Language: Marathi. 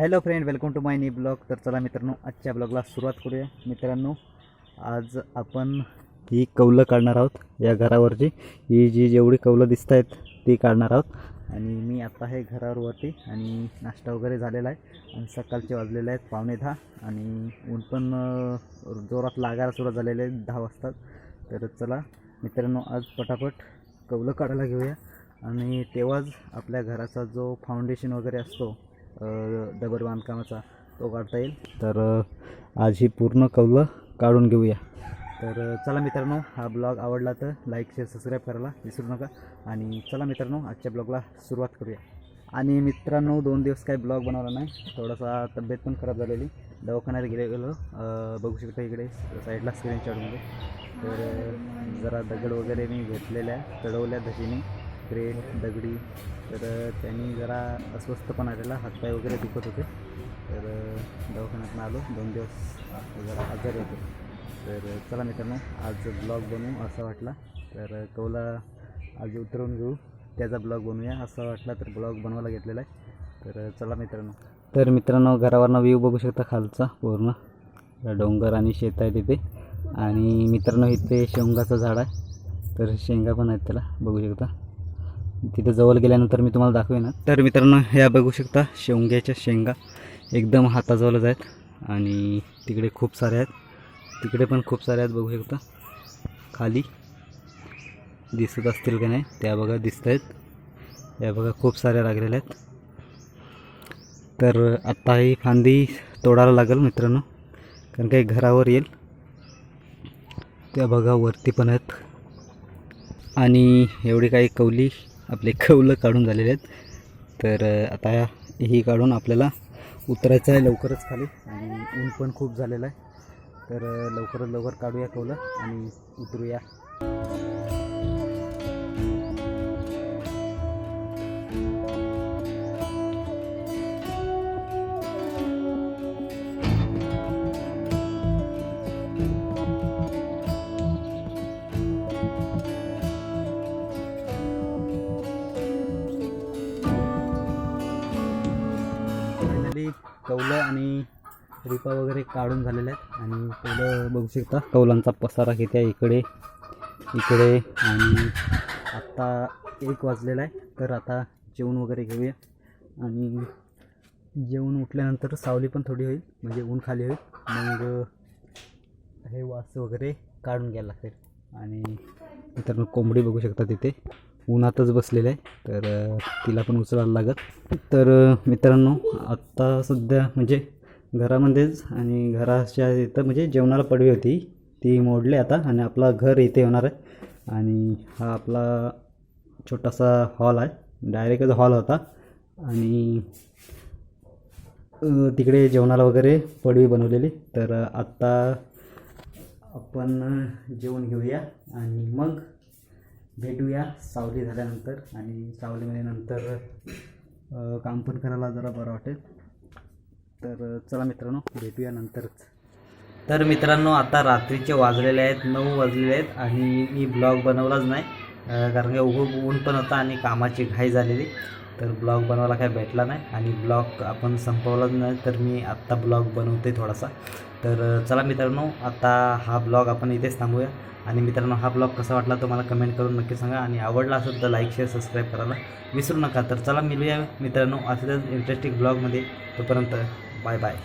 Hello friend welcome to my new blog. तर चला मित्रांनो आजच्या ब्लॉगला सुरुवात करूया. मित्रांनो आज आपण ही कौलं काढणार आहोत या घरावरची. ही जी जेवढी कौलं दिसत आहेत ती काढणार आहोत. आणि मी आता आहे घरावरती आणि नाश्ता वगैरे झालेला आहे. आणि सकाळचे वाजलेले आहेत पावणे दहा आणि ऊन पण जोरात लागायला सुरुवात झालेले आहेत दहा वाजता. तर चला मित्रांनो आज पटापट कौलं काढायला घेऊया. आणि तेव्हाच आपल्या घराचा जो फाउंडेशन वगैरे असतो डबर बांधकामाचा तो काढता येईल. तर आज ही पूर्ण कौलं काढून घेऊया. तर चला मित्रांनो हा ब्लॉग आवडला तर लाईक शेअर सबस्क्राईब करायला विसरू नका. आणि चला मित्रांनो आजच्या ब्लॉगला सुरुवात करूया. आणि मित्रांनो दोन दिवस काही ब्लॉग बनवला नाही. थोडासा तब्येत पण खराब झालेली. दवाखान्यात गेले गेलो बघू शकता इकडे साईडला स्क्रीनशॉटमध्ये तर जरा दगड वगैरे मी घेतलेल्या चढवल्या धशीने. क्रेन दगडी. तर त्यांनी जरा अस्वस्थपणा आलेला हातपाय वगैरे दुखत होते. तर अ, दवाखान्यातून आलो. दोन दिवस जरा आजारी होतो. तर चला मित्रांनो आज ब्लॉग बनवू असा वाटला. तर कौला आज उतरवून घेऊ. त्याचा ब्लॉग बनवूया असा वाटला तर ब्लॉग बनवायला घेतलेला आहे. तर चला मित्रांनो. तर मित्रांनो घरावरनं व्ह्यू बघू शकता खालचा पूर्ण. डोंगर आणि शेत आहे तिथे आणि मित्रांनो इथे शेवगाचं झाड आहे. तर शेंगा पण आहेत त्याला. बघू शकता. तिथं जवळ गेल्यानंतर मी तुम्हाला दाखवेन. तर मित्रांनो ह्या बघू शकता शेवग्याच्या शेंगा एकदम हाताजवळच आहेत आणि तिकडे खूप साऱ्या आहेत. तिकडे पण खूप साऱ्या आहेत बघू शकता. खाली दिसत असतील का नाही त्या बघा दिसत आहेत. या बघा खूप साऱ्या लागलेल्या आहेत. तर आत्ता ही फांदी तोडायला लागेल मित्रांनो कारण काही घरावर येईल. त्या बघा वरती पण आहेत. आणि एवढी काही कवली आपले कौलं काढून झालेले आहेत. तर आता ही काढून आपल्याला उतरायचं आहे लवकरच खाली. आणि ऊन पण खूप झालेलं आहे. तर लवकरात लवकर काढूया कौलं आणि उतरूया. कौलं आणि रिपा वगैरे काढून झालेल्या आहेत. आणि कौलं बघू शकता कौलांचा पसारा किती आहे इकडे इकडे आणि आत्ता एक वाजलेला आहे. तर आता जेवण वगैरे घेऊया. आणि जेवण उठल्यानंतर सावली पण थोडी होईल म्हणजे ऊन खाली होईल. मग हे वास वगैरे काढून घ्यायला लागतील आणि मित्रांनो कोंबडी बघू शकता तिथे. उन्हातच बसलेलं आहे तर तिला पण उचलायला लागत. तर मित्रांनो आत्ता सध्या म्हणजे घरामध्येच आणि घराच्या इथं म्हणजे जेवणाला पडवी होती. ती मोडली आता आणि आपला घर इथे होणार आहे. आणि हा आपला छोटासा हॉल आहे. डायरेक्टच हॉल होता. आणि तिकडे जेवणाला वगैरे पडवी बनवलेली. तर आत्ता आपण जेवण घेऊया आणि मग भेटूया सावली झाल्यानंतर आणि सावलीमध्ये नंतर काम पण करायला जरा बरं वाटेल. तर चला मित्रांनो भेटूया नंतरच. तर मित्रांनो आता रात्रीचे वाजलेले आहेत नऊ वाजलेले आहेत आणि मी ब्लॉग बनवलाच नाही. कारण की उघड ऊन पण होता आणि कामाची घाई झालेली. तर ब्लॉग बनवायला काही भेटला नाही. आणि ब्लॉग आपण संपवलाच नाही तर मी आत्ता ब्लॉग बनवते थोडासा. तर चला मित्रांनो आत्ता हा ब्लॉग आपण इथेच थांबूया. आणि मित्रांनो हा ब्लॉग कसा वाटला तो मला कमेंट करून नक्की सांगा. आणि आवडला असेल तर लाईक शेअर सबस्क्राईब करायला विसरू नका. तर चला मिळूया मित्रांनो असेच इंटरेस्टिंग ब्लॉगमध्ये. तोपर्यंत बाय बाय